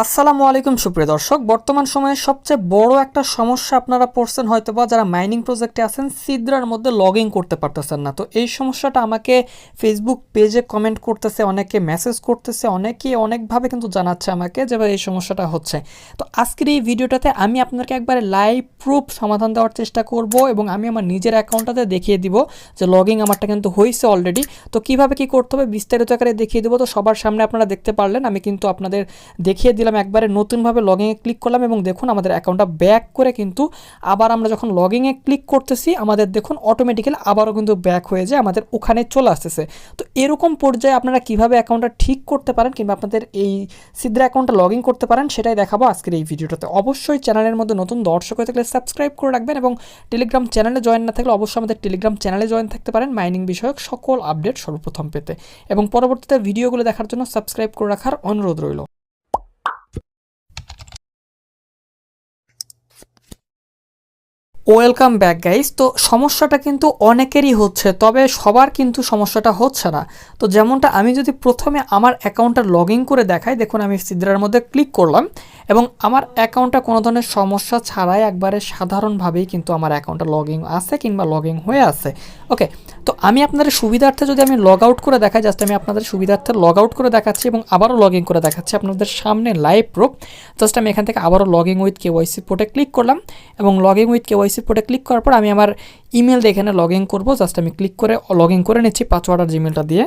আসসালামু আলাইকুম, সুপ্রিয় দর্শক। বর্তমান সময়ে সবচেয়ে বড় একটা সমস্যা আপনারা পড়ছেন হয়তো বা যারা মাইনিং প্রজেক্টে আছেন সিদ্রার মধ্যে লগ ইন করতে পারতেছেন না। তো এই সমস্যাটা আমাকে ফেসবুক পেজে কমেন্ট করতেছে, অনেকে মেসেজ করতেছে, অনেকে অনেকভাবে কিন্তু জানাচ্ছে আমাকে যে এই সমস্যাটা হচ্ছে। তো আজকের এই ভিডিওটাতে আমি আপনাকে একবারে লাইভ প্রুফ সমাধান দেওয়ার চেষ্টা করব এবং আমি আমার নিজের অ্যাকাউন্টটাতে দেখিয়ে দিব যে লগ ইন আমারটা কিন্তু হয়েছে অলরেডি তো কীভাবে কি করতে হবে বিস্তারিত আকারে দেখিয়ে দেবো। তো সবার সামনে আপনারা দেখতে পারলেন, আমি কিন্তু আপনাদের দেখিয়ে দিলাম, একবারে নতুনভাবে লগইনে ক্লিক করলাম এবং দেখুন আমাদের অ্যাকাউন্টটা ব্যাক করে কিন্তু আবার আমরা যখন লগইনে ক্লিক করতেছি, আমাদের দেখুন অটোমেটিক্যালি আবারও কিন্তু ব্যাক হয়ে যায়, আমাদের ওখানে চলে আসতেছে। তো এরকম পর্যায়ে আপনারা কীভাবে অ্যাকাউন্টটা ঠিক করতে পারেন কিংবা আপনাদের এই সিদ্রা অ্যাকাউন্টটা লগ করতে পারেন, সেটাই দেখাবো আজকের এই ভিডিওটাতে। অবশ্যই চ্যানেলের মধ্যে নতুন দর্শক হয়ে থাকলে সাবস্ক্রাইব করে রাখবেন এবং টেলিগ্রাম চ্যানেলে জয়েন না থাকলে অবশ্যই আমাদের টেলিগ্রাম চ্যানেলে জয়েন থাকতে পারেন মাইনিং বিষয়ক সকল আপডেট সর্বপ্রথম পেতে। এবং পরবর্তীতে ভিডিওগুলো দেখার জন্য সাবস্ক্রাইব করে রাখার অনুরোধ রইল। Welcome back guys. তো সমস্যাটা কিন্তু অনেকেরই হচ্ছে, তবে সবার কিন্তু সমস্যাটা হচ্ছে না। তো যেমনটা আমি যদি প্রথমে আমার অ্যাকাউন্টটা লগ করে দেখাই, দেখুন আমি সিদ্রার মধ্যে ক্লিক করলাম এবং আমার অ্যাকাউন্টটা কোনো ধরনের সমস্যা ছাড়াই একবারে সাধারণভাবেই কিন্তু আমার অ্যাকাউন্টটা লগ আছে কিংবা লগ হয়ে আছে। ওকে তো আমি আপনাদের সুবিধার্থে যদি আমি লগ আউট করে দেখাই জাস্ট আমি আপনাদের সুবিধার্থে লগ আউট করে দেখাচ্ছি এবং আবারও লগ ইন করে দেখাচ্ছি আপনাদের সামনে লাইভ প্রুফ জাস্ট আমি এখান থেকে আবারও লগ ইন উইথ কেওয়াইসি পোর্টে ক্লিক করলাম এবং লগ ইন উইথ কেওয়াইসি পোর্টে ক্লিক করার পর আমি আমার ইমেল দিয়ে এখানে লগ ইন করব। জাস্ট আমি ক্লিক করে লগ ইন করে নিচ্ছি পাসওয়ার্ড আর জিমেলটা দিয়ে।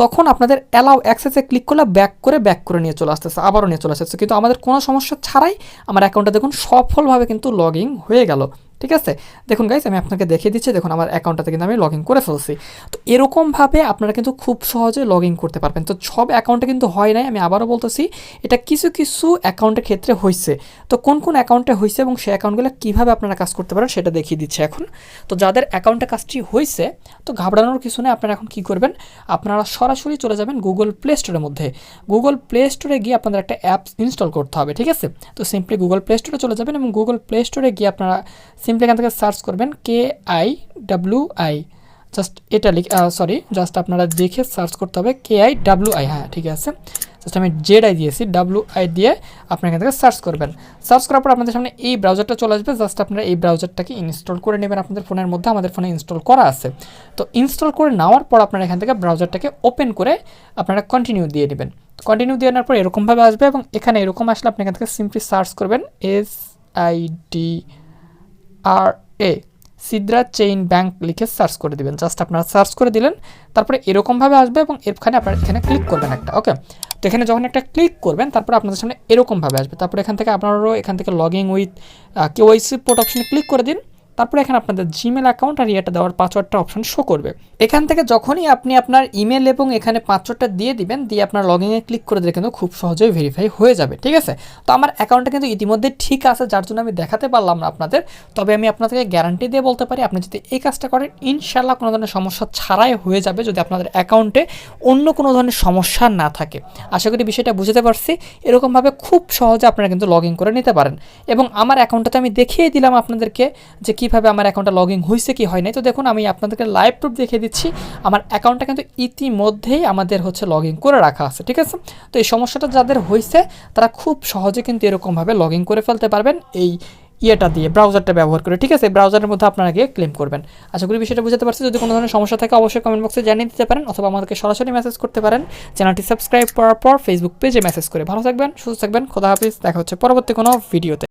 তখন আপনাদের অ্যালাউ অ্যাক্সেসে ক্লিক করলে ব্যাক করে ব্যাক করে নিয়ে চলে আসতেছে, আবারও নিয়ে চলে আসতেছে। কিন্তু আমাদের কোনো সমস্যা ছাড়াই আমার অ্যাকাউন্টটা দেখুন সফলভাবে কিন্তু লগ ইন হয়ে গেল। ঠিক আছে? দেখুন গাইজ আমি আপনাকে দেখিয়ে দিচ্ছি, দেখুন আমার অ্যাকাউন্টটাতে কিন্তু আমি লগ ইন করে ফেলছি। তো এরকমভাবে আপনারা কিন্তু খুব সহজে লগ ইন করতে পারবেন। তো সব অ্যাকাউন্টে কিন্তু হয় নাই, আমি আবারও বলতেছি, এটা কিছু কিছু অ্যাকাউন্টের ক্ষেত্রে হয়েছে তো কোন কোন অ্যাকাউন্টে হয়েছে এবং সেই অ্যাকাউন্টগুলো কীভাবে আপনারা কাজ করতে পারেন সেটা দেখিয়ে দিচ্ছে এখন। তো যাদের অ্যাকাউন্টে কাজটি হয়েছে তো ঘাবড়ানোর কিছু নেই, আপনারা এখন কী করবেন? আপনারা সরাসরি চলে যাবেন গুগল প্লে স্টোরের মধ্যে। গুগল প্লে স্টোরে গিয়ে আপনাদের একটা অ্যাপস ইনস্টল করতে হবে, ঠিক আছে? তো সিম্পলি গুগল প্লে স্টোরে চলে যাবেন এবং গুগল প্লে স্টোরে গিয়ে আপনারা সিম্পলি এখান থেকে সার্চ করবেন K I W I just এটা লিখ সরি জাস্ট আপনারা দেখে সার্চ করতে হবে কে আই ডাব্লিউ আই হ্যাঁ ঠিক আছে। জাস্ট আমি জেড আই দিয়েছি ডাব্লিউ আই দিয়ে আপনার এখান থেকে সার্চ করবেন। সার্চ করার পর আপনাদের সামনে এই ব্রাউজারটা চলে আসবে। জাস্ট আপনারা এই ব্রাউজারটাকে ইনস্টল করে নেবেন আপনাদের ফোনের মধ্যে, আমাদের ফোনে ইনস্টল করা আছে। তো ইনস্টল করে নেওয়ার পর আপনারা এখান থেকে ব্রাউজারটাকে ওপেন করে আপনারা কন্টিনিউ দিয়ে নেবেন। কন্টিনিউ দিয়ে নেওয়ার পর এরকমভাবে আসবে এবং এখানে এরকম আসলে আপনি এখান থেকে সিম্পলি সার্চ করবেন S I D R A Sidra chain bank লিখে সার্চ করে দিবেন। জাস্ট আপনারা সার্চ করে দিলেন, তারপরে এরকমভাবে আসবে এবং এখানে আপনারা এখানে ক্লিক করবেন একটা ওকে তো এখানে যখন একটা ক্লিক করবেন, তারপরে আপনাদের সামনে এরকমভাবে আসবে। তারপরে এখান থেকে আপনারাও এখান থেকে log in with KYC port অপশানে ক্লিক করে দিন। তারপরে এখানে আপনাদের জিমেল অ্যাকাউন্ট আর ইয়েটা দেওয়ার পাসওয়ার্ডটা অপশন শো করবে। এখান থেকে যখনই আপনি আপনার ইমেল এবং এখানে পাসওয়ার্ডটা দিয়ে দিবেন, দিয়ে আপনার লগ ইনে ক্লিক করে দিলে কিন্তু খুব সহজেই ভেরিফাই হয়ে যাবে, ঠিক আছে? তো আমার অ্যাকাউন্টটা কিন্তু ইতিমধ্যে ঠিক আছে, যার জন্য আমি দেখাতে পারলাম না আপনাদের। তবে আমি আপনাদেরকে গ্যারান্টি দিয়ে বলতে পারি, আপনি যদি এই কাজটা করেন ইনশাল্লাহ কোনো ধরনের সমস্যা ছাড়াই হয়ে যাবে যদি আপনাদের অ্যাকাউন্টে অন্য কোনো ধরনের সমস্যা না থাকে। আশা করি বিষয়টা বুঝতে পারছি। এরকমভাবে খুব সহজে আপনারা কিন্তু লগ করে নিতে পারেন। এবং আমার অ্যাকাউন্টটাতে আমি দেখিয়ে দিলাম আপনাদেরকে যে কীভাবে আমার অ্যাকাউন্টটা লগ ইন হয়েছে কি হয় নাই। তো দেখুন, আমি আপনাদেরকে লাইভ প্রুফ দেখিয়ে দিচ্ছি। আমার অ্যাকাউন্টটা কিন্তু ইতিমধ্যেই আমাদের হচ্ছে লগ ইন করে রাখা আছে, ঠিক আছে? তো এই সমস্যাটা যাদের হয়েছে তারা খুব সহজে কিন্তু এরকমভাবে লগ ইন করে ফেলতে পারবেন এই ইয়েটা দিয়ে ব্রাউজারটা ব্যবহার করে, ঠিক আছে? ব্রাউজারের মধ্যে আপনারা গিয়ে ক্লেম করবেন। আশা করি বিষয়টা বুঝতে পারছি। যদি কোনো ধরনের সমস্যা থাকে, অবশ্যই কমেন্ট বক্সে জানিয়ে দিতে পারেন, অথবা আমাদেরকে সরাসরি মেসেজ করতে পারেন। চ্যানেলটি সাবস্ক্রাইব করার পর ফেসবুক পেজে মেসেজ করে। ভালো থাকবেন, সুস্থ থাকবেন, খোদা হাফিজ। দেখা হচ্ছে পরবর্তী কোনো ভিডিওতে